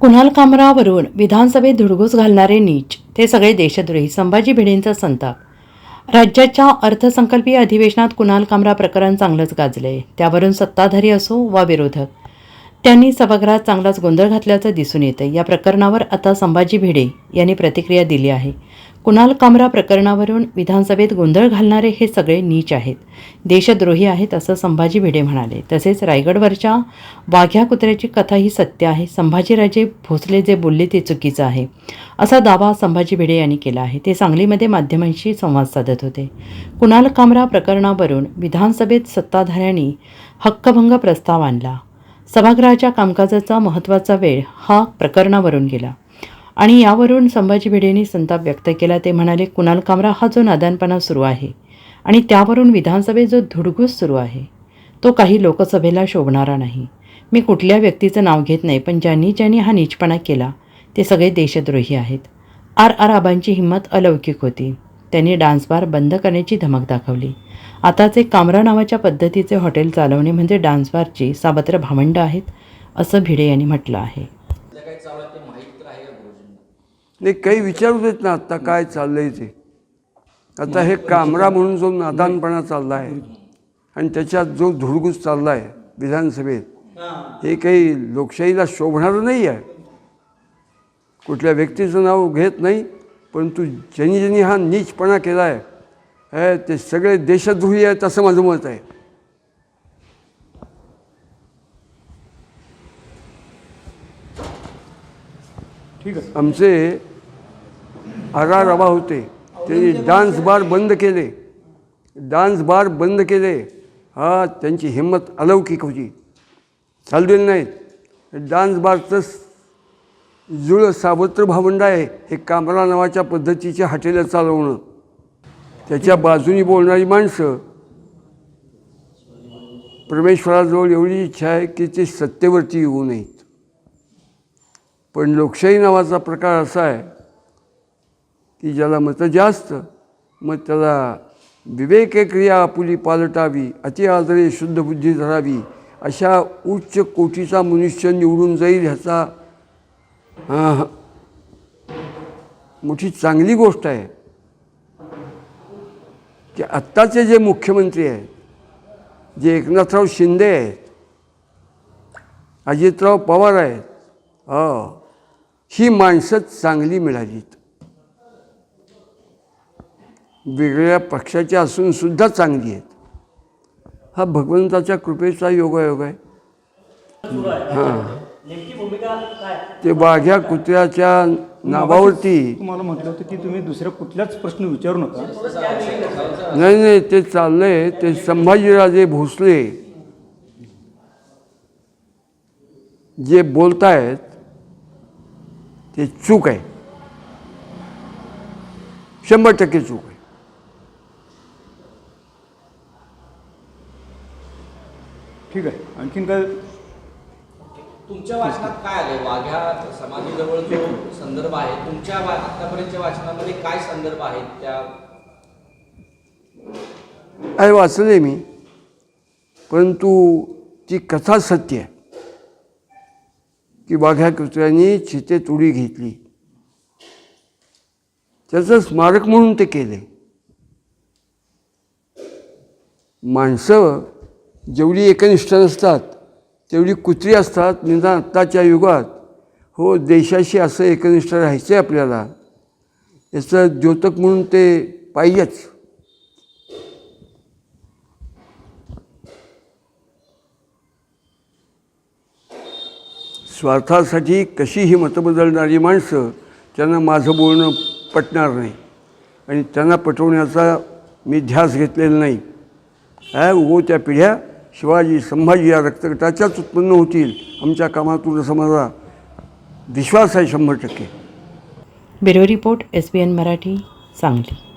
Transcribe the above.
कुणाल कामरावरून विधानसभेत धुडगूस घालणारे नीच ते सगळे देशद्रोही संभाजी भिडेंचा संताप. राज्याच्या अर्थसंकल्पीय अधिवेशनात कुणाल कामरा प्रकरण चांगलंच गाजलंय त्यावरून सत्ताधारी असो वा विरोधक. त्यांनी सभागृहात चांगलाच गोंधळ घातल्याचं दिसून येतं या प्रकरणावर आता संभाजी भिडे यांनी प्रतिक्रिया दिली आहे. कुणाल कामरा प्रकरणावरून विधानसभेत गोंधळ घालणारे हे सगळे नीच आहेत. देशद्रोही आहेत असं संभाजी भिडे म्हणाले. तसेच रायगडवरच्या वाघ्या कुत्र्याची कथा ही सत्य आहे. संभाजीराजे भोसले जे बोलले ते चुकीचं आहे. असा दावा संभाजी भिडे यांनी केला आहे. ते सांगलीमध्ये माध्यमांशी संवाद साधत होते. कुणाल कामरा प्रकरणावरून विधानसभेत सत्ताधाऱ्यांनी हक्कभंग प्रस्ताव आणला. सभागृहाच्या कामकाजाचा महत्त्वाचा वेळ हा प्रकरणावरून गेला. आणि यावरून संभाजी भिडेंनी संताप व्यक्त केला. ते म्हणाले कुणाल कामरा हा जो नादानपणा सुरू आहे आणि त्यावरून विधानसभेत जो धुडगूस सुरू आहे तो काही लोकसभेला शोभणारा नाही. मी कुठल्या व्यक्तीचं नाव घेत नाही पण ज्यांनी ज्यांनी हा नीचपणा केला ते सगळे देशद्रोही आहेत. आर. आर. आबांची हिंमत अलौकिक होती. त्यांनी डान्स बार बंद करण्याची धमक दाखवली. आताचे कामरा नावाच्या पद्धतीचे हॉटेल चालवणे म्हणजे डान्स बारची सावत्र भावंड आहेत असं भिडे यांनी म्हटलं आहे. नाही काही विचारू देत ना आत्ता काय चाललंय ते. आता हे कामरा म्हणून जो नादानपणा चालला आहे आणि त्याच्यात जो धुडगूस चालला आहे विधानसभेत हे काही लोकशाहीला शोभणारं नाही आहे. कुठल्या व्यक्तीचं नाव घेत नाही परंतु ज्यांनी ज्यांनी हा नीचपणा केला आहे हे ते सगळे देशद्रोही आहेत असं माझं मत आहे. ठीक आहे. आमचे आरा रवा होते. त्यांनी डान्स बार बंद केले. डान्स बार बंद केले. हा त्यांची हिंमत अलौकिक होती. चाललेली नाहीत. डान्स बारचं जुळ सावत्र भावंड आहे. हे कामरा नावाच्या पद्धतीचे हॉटेलं चालवणं. त्याच्या बाजूनी बोलणारी माणसं. परमेश्वराजवळ एवढी इच्छा आहे की ते सत्तेवरती येऊ नयेत. पण लोकशाही नावाचा प्रकार असा आहे की ज्याला मतं जास्त मग त्याला विवेक क्रिया आपुली पालटावी अति आदरे शुद्ध बुद्धी धरावी अशा उच्च कोटीचा मनुष्य निवडून जाईल ह्याचा मोठी चांगली गोष्ट आहे. की आत्ताचे जे मुख्यमंत्री आहेत जे एकनाथराव शिंदे आहेत अजितराव पवार आहेत हो. ही माणसं चांगली मिळालीत. वेगळ्या पक्षाची असून सुद्धा चांगली आहेत. हा भगवंताच्या कृपेचा योगायोग आहे. हां. ते वाघ्या कुत्र्याच्या नावावरती तुम्हाला म्हटलं होतं की तुम्ही दुसऱ्या कुठल्याच प्रश्न विचारू नका. नाही नाही ते चाललंय. ते संभाजीराजे भोसले जे बोलतायत ते चूक आहे. शंभर टक्के चूक आहे. ठीक आहे. आणखीन काय? तुमच्या वाचनात काय आलंय? वाघ्या समाधीजवळ जो संदर्भ आहे तुमच्या आतापर्यंतच्या वाचनामध्ये काय संदर्भ आहेत त्या? आहे वाचले मी परंतु ती कथा सत्य आहे. की वाघ्या कुत्र्यांनी चितेत उडी घेतली. त्याचं स्मारक म्हणून ते केले. माणसं जेवढी एकनिष्ठ नसतात तेवढी कुत्री असतात निदान आत्ताच्या युगात. हो देशाशी असं एकनिष्ठ राहायचं आहे आपल्याला. याचं द्योतक म्हणून ते पाहिजेच स्वार्थासाठी कशीही मतं बदलणारी माणसं त्यांना माझं बोलणं पटणार नाही. आणि त्यांना पटवण्याचा मी ध्यास घेतलेला नाही. काय उगो त्या पिढ्या शिवाजी संभाजी या रक्तगटाच्याच उत्पन्न होतील. आमच्या कामातून असं माझा विश्वास आहे शंभर टक्के. Bureau report S B N Marathi Sangli.